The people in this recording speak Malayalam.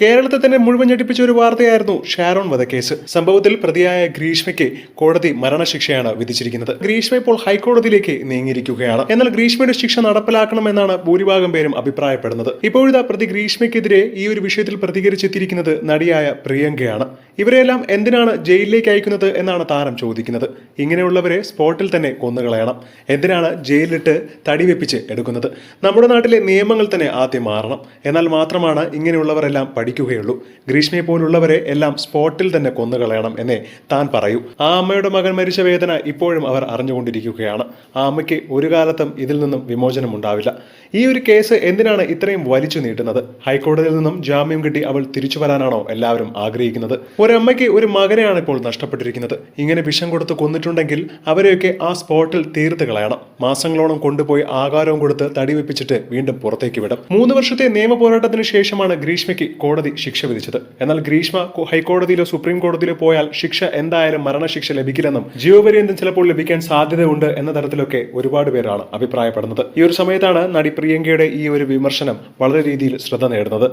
കേരളത്തെ തന്നെ മുഴുവൻ ഞെട്ടിപ്പിച്ച ഒരു വാർത്തയായിരുന്നു ഷാരോൺ വധക്കേസ്. സംഭവത്തിൽ പ്രതിയായ ഗ്രീഷ്മയ്ക്ക് കോടതി മരണശിക്ഷയാണ് വിധിച്ചിരിക്കുന്നത്. ഗ്രീഷ്മ ഇപ്പോൾ ഹൈക്കോടതിയിലേക്ക് നീങ്ങിയിരിക്കുകയാണ്. എന്നാൽ ഗ്രീഷ്മയുടെ ശിക്ഷ നടപ്പിലാക്കണമെന്നാണ് ഭൂരിഭാഗം പേരും അഭിപ്രായപ്പെടുന്നത്. ഇപ്പോഴിതാ പ്രതി ഗ്രീഷ്മയ്ക്കെതിരെ ഈ ഒരു വിഷയത്തിൽ പ്രതികരിച്ചെത്തിയിരിക്കുന്നത് നടിയായ പ്രിയങ്കയാണ്. ഇവരെല്ലാം എന്തിനാണ് ജയിലിലേക്ക് അയക്കുന്നത് എന്നാണ് താരം ചോദിക്കുന്നത്. ഇങ്ങനെയുള്ളവരെ സ്പോട്ടിൽ തന്നെ കൊന്നുകളയണം. എന്തിനാണ് ജയിലിലിട്ട് തടിവെപ്പിച്ച് എടുക്കുന്നത്? നമ്മുടെ നാട്ടിലെ നിയമങ്ങൾ തന്നെ ആദ്യം മാറണം. എന്നാൽ മാത്രമാണ് ഇങ്ങനെയുള്ളവരെല്ലാം പഠിക്കുകയുള്ളൂ. ഗ്രീഷ്മയെ പോലുള്ളവരെ എല്ലാം സ്പോട്ടിൽ തന്നെ കൊന്നുകളയണം എന്നേ താൻ പറയൂ. ആ അമ്മയുടെ മകൻ മരിച്ച വേദന ഇപ്പോഴും അവർ അറിഞ്ഞുകൊണ്ടിരിക്കുകയാണ്. ആ അമ്മയ്ക്ക് ഒരു കാലത്തും ഇതിൽ നിന്നും വിമോചനം ഉണ്ടാവില്ല ഈ ഒരു കേസ് എന്തിനാണ് ഇത്രയും വലിച്ചു നീട്ടുന്നത്? ഹൈക്കോടതിയിൽ നിന്നും ജാമ്യം കിട്ടി അവൾ തിരിച്ചു വരാനാണോ എല്ലാവരും ആഗ്രഹിക്കുന്നത്? ഒരമ്മയ്ക്ക് ഒരു മകനെയാണ് ഇപ്പോൾ നഷ്ടപ്പെട്ടിരിക്കുന്നത്. ഇങ്ങനെ വിഷം കൊടുത്ത് കൊന്നിട്ടുണ്ടെങ്കിൽ അവരെയൊക്കെ ആ സ്പോട്ടിൽ തീർത്ത് കളയണം. മാസങ്ങളോളം കൊണ്ടുപോയി ആകാരവും കൊടുത്ത് തടിവെപ്പിച്ചിട്ട് വീണ്ടും പുറത്തേക്ക് വിടും. മൂന്ന് വർഷത്തെ നിയമ പോരാട്ടത്തിന് ശേഷമാണ് ഗ്രീഷ്മയ്ക്ക് കോടതി ശിക്ഷ വിധിച്ചത്. എന്നാൽ ഗ്രീഷ്മ ഹൈക്കോടതിയിലോ സുപ്രീം കോടതിയിലോ പോയാൽ ശിക്ഷ എന്തായാലും മരണശിക്ഷ ലഭിക്കില്ലെന്നും ജീവപര്യന്തം ചിലപ്പോൾ ലഭിക്കാൻ സാധ്യതയുണ്ട് എന്ന തരത്തിലൊക്കെ ഒരുപാട് പേരാണ് അഭിപ്രായപ്പെടുന്നത്. ഈ ഒരു സമയത്താണ് നടി പ്രിയങ്കയുടെ ഈ ഒരു വിമർശനം വളരെ രീതിയിൽ ശ്രദ്ധ നേടുന്നത്.